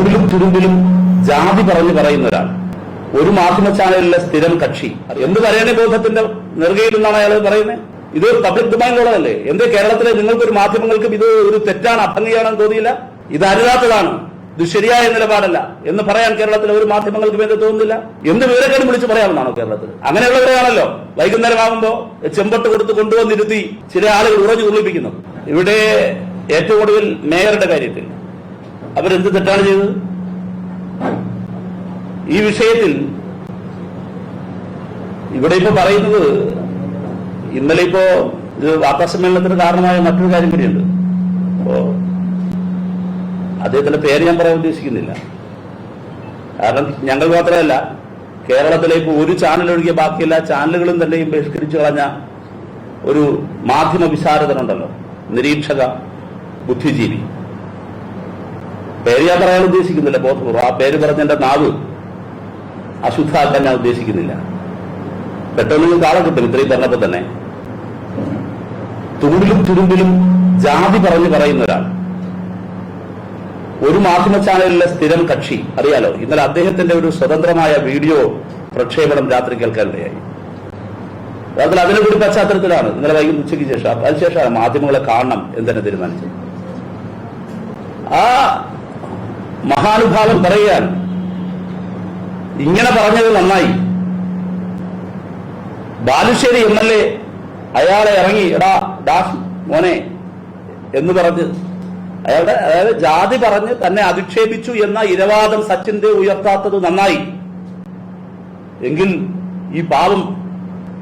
തൂണിലും തുരുമ്പിലും ജാതി പറഞ്ഞു പറയുന്ന ഒരാൾ ഒരു മാധ്യമ ചാനലിലെ സ്ഥിരം കക്ഷി. എന്ത് പറയണേ ബോധത്തിന്റെ നെറുകയിൽ നിന്നാണ് അയാൾ പറയുന്നത് ഇത് പബ്ലിക് ഡൊമൈനിലുള്ളതല്ലേ എന്തേ കേരളത്തിലെ നിങ്ങൾക്ക് ഒരു മാധ്യമങ്ങൾക്കും ഇത് ഒരു തെറ്റാണ് അഭംഗിയാണെന്ന് തോന്നിയില്ല? ഇത് അരുതാത്തതാണ്. ഇത് ശരിയായ നിലപാടല്ല. എന്ന് പറയാൻ കേരളത്തിലെ ഒരു മാധ്യമങ്ങൾക്കും എന്ത് തോന്നുന്നില്ല? എന്ത് വിവരക്കേട് വിളിച്ച് പറയാമെന്നാണോ കേരളത്തിൽ അങ്ങനെയുള്ളവരെയാണല്ലോ. വൈകുന്നേരം ആകുമ്പോ ചെമ്പട്ട് കൊടുത്ത് കൊണ്ടുവന്നിരുത്തി ചില ആളുകൾ ഉറഞ്ഞു തുള്ളിപ്പിക്കുന്നത് ഇവിടെ ഏറ്റവും ഒടുവിൽ മേയറുടെ കാര്യത്തിൽ അവരെന്ത് തെറ്റാണ് ചെയ്തത്? ഈ വിഷയത്തിൽ ഇവിടെ ഇപ്പൊ പറയുന്നത് ഇന്നലെ ഇപ്പോ ഇത് വാർത്താസമ്മേളനത്തിന് കാരണമായ മറ്റൊരു കാര്യം കൂടിയുണ്ട്. അപ്പോ അദ്ദേഹത്തിന്റെ പേര് ഞാൻ പറയാൻ ഉദ്ദേശിക്കുന്നില്ല. കാരണം ഞങ്ങൾ മാത്രമല്ല കേരളത്തിലെ ഇപ്പോൾ ഒരു ചാനൽ ഒഴികെ ബാക്കിയെല്ലാ ചാനലുകളും തന്നെയും ബഹിഷ്കരിച്ചു കളഞ്ഞ ഒരു മാധ്യമ വിശാരദനുണ്ടല്ലോ നിരീക്ഷക ബുദ്ധിജീവി. പേര് ഞാൻ പറയാൻ ഉദ്ദേശിക്കുന്നില്ല ബോധപൂർവം ആ പേര് പറഞ്ഞ എന്റെ നാവ് അശുദ്ധാക്കാൻ ഞാൻ ഉദ്ദേശിക്കുന്നില്ല. പെട്ടെന്ന് നിങ്ങൾക്ക് ആളെ കിട്ടും ഇത്രയും പറഞ്ഞപ്പോ തന്നെ തുമ്പിലും തുരുമ്പിലും ജാതി പറഞ്ഞ് പറയുന്ന ഒരാൾ. ഒരു മാധ്യമ ചാനലിലെ സ്ഥിരം കക്ഷി അറിയാലോ? ഇന്നലെ അദ്ദേഹത്തിന്റെ ഒരു സ്വതന്ത്രമായ വീഡിയോ പ്രക്ഷേപണം രാത്രി കേൾക്കാനിടയായി. അതിൽ അതിനെ കൂടി പശ്ചാത്തലത്തിലാണ്. ഇന്നലെ വൈകുന്നേരം ഉച്ചയ്ക്ക് ശേഷം അതിനുശേഷമാണ് മാധ്യമങ്ങളെ കാണണം എന്ന് തന്നെ തീരുമാനിച്ചത്. ആ മഹാനുഭാവൻ പറയുകയാണ്. ഇങ്ങനെ പറഞ്ഞത് നന്നായി. ബാലുശ്ശേരി എം എൽ എ അയാളെ ഇറങ്ങി എടാ ഡാഫ് മോനെ എന്ന് പറഞ്ഞ് അയാളുടെ അതായത് ജാതി പറഞ്ഞ് തന്നെ അധിക്ഷേപിച്ചു എന്ന ഇരവാദം സച്ചിന്റെ ഉയർത്താത്തത് നന്നായി. എങ്കിൽ ഈ പാവം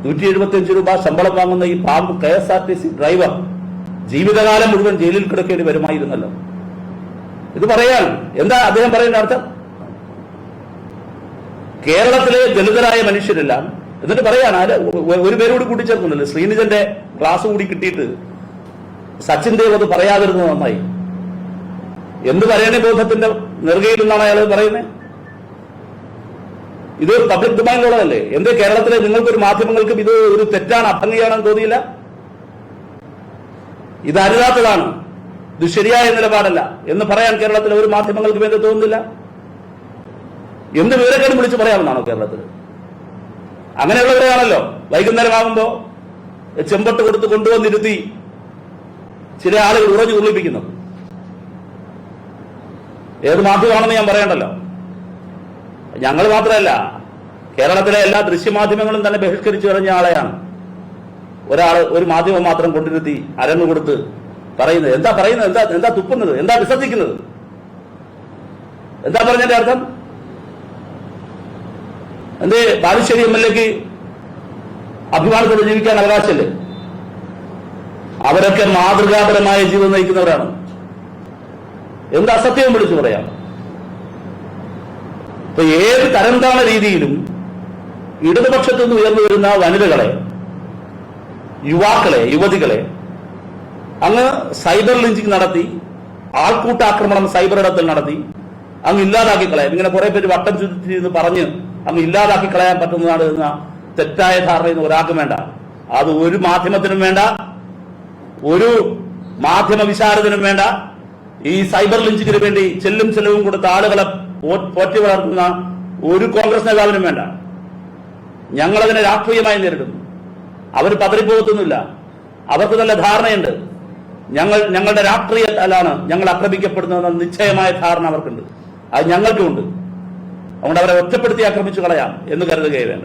നൂറ്റി എഴുപത്തിയഞ്ച് രൂപ ശമ്പളം വാങ്ങുന്ന ഈ പാവം K S R T C driver ജീവിതകാലം മുഴുവൻ ജയിലിൽ കിടക്കേണ്ടി വരുമായിരുന്നല്ലോ. ഇത് പറയാൻ. എന്താ അദ്ദേഹം പറയുന്ന അർത്ഥം? കേരളത്തിലെ ദളിതരായ മനുഷ്യരെല്ലാം എന്നിട്ട് പറയാണ് ആര് ഒരു പേരോട് കൂടി കൂട്ടിച്ചേർക്കുന്നില്ല ശ്രീനിജന്റെ ക്ലാസ് കൂടി കിട്ടിയിട്ട് സച്ചിൻ ദേവ് അത് പറയാതിരുന്നത് നന്നായി. എന്ത് പറയണേ ബോധത്തിന്റെ നെറുകയിൽ നിന്നാണ് അയാൾ പറയുന്നത്? ഇത് പബ്ലിക് ഡിമാൻഡിലുള്ളതല്ലേ എന്ത് കേരളത്തിലെ നിങ്ങൾക്കൊരു മാധ്യമങ്ങൾക്കും ഇത് ഒരു തെറ്റാണ് അഭംഗിയാണെന്ന് തോന്നിയില്ല? ഇത് അരുതാത്തതാണ്. ഇത് ശരിയായ നിലപാടല്ല എന്ന് പറയാൻ കേരളത്തിൽ ഒരു മാധ്യമങ്ങൾക്ക് വേണ്ടി തോന്നുന്നില്ല. എന്ത് വിവരക്കേട് വിളിച്ച് പറയാമെന്നാണോ കേരളത്തിൽ അങ്ങനെയുള്ളവരെയാണല്ലോ വൈകുന്നേരമാകുമ്പോ ചെമ്പട്ട് കൊടുത്ത് കൊണ്ടുവന്നിരുത്തി ചില ആളുകൾ ഉറഞ്ഞു തുള്ളിപ്പിക്കുന്നത് ഏത് മാധ്യമമാണെന്ന് ഞാൻ പറയണ്ടല്ലോ. ഞങ്ങൾ മാത്രമല്ല കേരളത്തിലെ എല്ലാ ദൃശ്യമാധ്യമങ്ങളും തന്നെ ബഹിഷ്കരിച്ചു കളഞ്ഞ ആളെയാണ്. ഒരാൾ ഒരു മാധ്യമം മാത്രം കൊണ്ടിരുത്തി അരങ്ങ് കൊടുത്ത് പറയുന്നത്. എന്താ പറയുന്നത്? എന്താ എന്താ തുപ്പുന്നത്? എന്താ വിസർജിക്കുന്നത് എന്താ പറഞ്ഞതിന്റെ അർത്ഥം? എന്തേ ബാലുശ്ശേരി എം എൽ എക്ക് അഭിമാനത്തോടെ ജീവിക്കാൻ അവകാശമല്ലേ? അവരൊക്കെ മാതൃകാപരമായ ജീവിതം നയിക്കുന്നവരാണ്. എന്ത് അസത്യവും വിളിച്ചു പറയാം. ഇപ്പൊ ഏത് തരം താണ രീതിയിലും ഇടതുപക്ഷത്തു നിന്ന് ഉയർന്നു വരുന്ന വനിതകളെ യുവാക്കളെ യുവതികളെ അങ്ങ് സൈബർ ലിഞ്ചിങ് നടത്തി ആൾക്കൂട്ടാക്രമണം സൈബർ ഇടത്തിൽ നടത്തി അങ്ങ് ഇല്ലാതാക്കി കളയാം ഇങ്ങനെ കുറെ പേര് വട്ടം ചുറ്റി എന്ന് പറഞ്ഞ് അങ്ങ് ഇല്ലാതാക്കി കളയാൻ പറ്റുന്നതാണ് എന്ന തെറ്റായ ധാരണയൊന്നും ഒരാൾക്കും വേണ്ട. അത് ഒരു മാധ്യമത്തിനും വേണ്ട ഒരു മാധ്യമ വിശാരദനും വേണ്ട. ഈ സൈബർ ലിഞ്ചിങ്ങിന് വേണ്ടി ചെല്ലും ചെലവും കൊടുത്ത ആളുകളെ പോറ്റി വളർത്തുന്ന ഒരു കോൺഗ്രസ് നേതാവിനും വേണ്ട. ഞങ്ങളതിനെ രാഷ്ട്രീയമായി നേരിടുന്നു. അവർ പതറിപ്പോകത്തൊന്നുമില്ല. അവർക്ക് നല്ല ധാരണയുണ്ട്. ഞങ്ങൾ ഞങ്ങളുടെ രാഷ്ട്രീയത്തിലാണ് ഞങ്ങൾ ആക്രമിക്കപ്പെടുന്നതെന്ന നിശ്ചയമായ ധാരണ അവർക്കുണ്ട്. അത് ഞങ്ങൾക്കുമുണ്ട്. അതുകൊണ്ട് അവരെ ഒറ്റപ്പെടുത്തി ആക്രമിച്ചു കളയാം എന്ന് കരുതുകയേ വേണ്ട.